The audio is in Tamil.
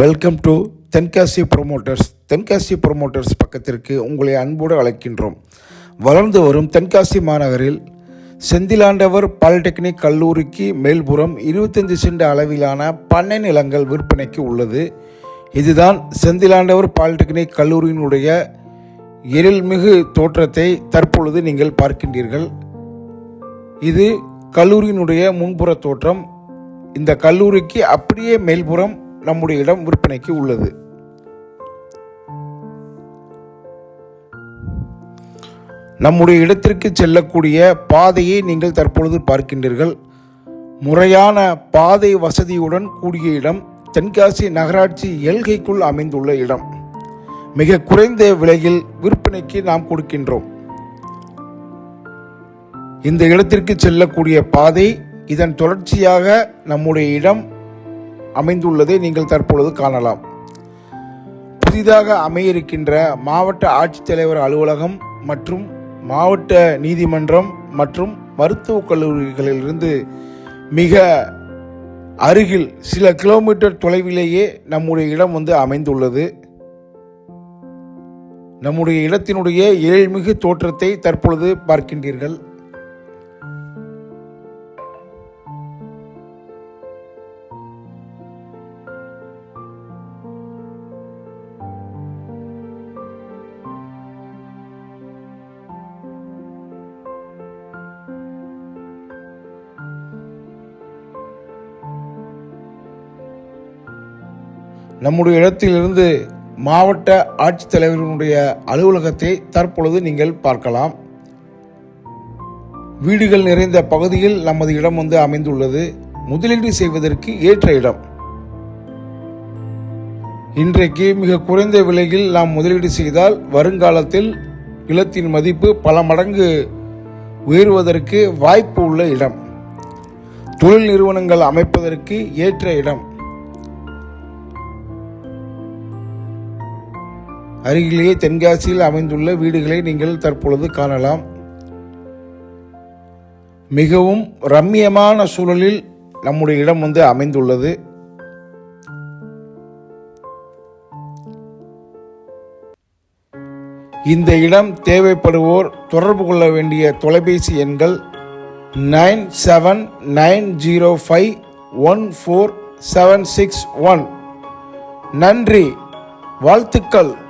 Welcome to Tenkasi promoters Tenkasi promoters பக்கத்திற்கு உங்களை அன்போடு அழைக்கின்றோம். வளர்ந்து வரும் தென்காசி மாநகரில் செந்திலாண்டவர் பாலிடெக்னிக் கல்லூரிக்கு மேல்புறம் இருபத்தஞ்சு சென்ட் அளவிலான பண்ணை நிலங்கள் விற்பனைக்கு உள்ளது. இதுதான் செந்திலாண்டவர் பாலிடெக்னிக் கல்லூரியினுடைய எழில்மிகு தோற்றத்தை தற்பொழுது நீங்கள் பார்க்கின்றீர்கள். இது கல்லூரியினுடைய முன்புற தோற்றம். இந்த கல்லூரிக்கு அப்படியே மேல்புறம் நம்முடைய இடம் விற்பனைக்கு உள்ளது. நம்முடைய இடத்திற்கு செல்லக்கூடிய பாதையை நீங்கள் தற்பொழுது பார்க்கின்றீர்கள். முறையான பாதை வசதியுடன் கூடிய இடம் தென்காசி நகராட்சி எல்கைக்குள் அமைந்துள்ள இடம். மிக குறைந்த விலையில் விற்பனைக்கு நாம் கொடுக்கின்றோம். இந்த இடத்திற்கு செல்லக்கூடிய பாதை இதன் தொடர்ச்சியாக நம்முடைய இடம் அமைந்துள்ளதை நீங்கள் தற்பொழுது காணலாம். புதிதாக அமைய இருக்கின்ற மாவட்ட ஆட்சித்தலைவர் அலுவலகம் மற்றும் மாவட்ட நீதிமன்றம் மற்றும் மருத்துவக் கல்லூரிகளிலிருந்து மிக அருகில் சில கிலோமீட்டர் தொலைவிலேயே நம்முடைய இடம் வந்து அமைந்துள்ளது. நம்முடைய இடத்தினுடைய ஏழ்மிகு தோற்றத்தை தற்பொழுது பார்க்கின்றீர்கள். நம்முடைய இடத்திலிருந்து மாவட்ட ஆட்சித்தலைவர்களுடைய அலுவலகத்தை தற்பொழுது நீங்கள் பார்க்கலாம். வீடுகள் நிறைந்த பகுதியில் நமது இடம் வந்து அமைந்துள்ளது. முதலீடு செய்வதற்கு ஏற்ற இடம். இன்றைக்கு மிக குறைந்த விலையில் நாம் முதலீடு செய்தால் வருங்காலத்தில் நிலத்தின் மதிப்பு பல மடங்கு உயர்வதற்கு வாய்ப்பு உள்ள இடம். தொழில் நிறுவனங்கள் அமைப்பதற்கு ஏற்ற இடம். அருகிலேயே தென்காசியில் அமைந்துள்ள வீடுகளை நீங்கள் தற்பொழுது காணலாம். மிகவும் ரம்மியமான சூழலில் நம்முடைய இடம் வந்து அமைந்துள்ளது. இந்த இடம் தேவைப்படுவோர் தொடர்பு கொள்ள வேண்டிய தொலைபேசி எண்கள் nine seven nine zero five one four seven six one. நன்றி. வாழ்த்துக்கள்.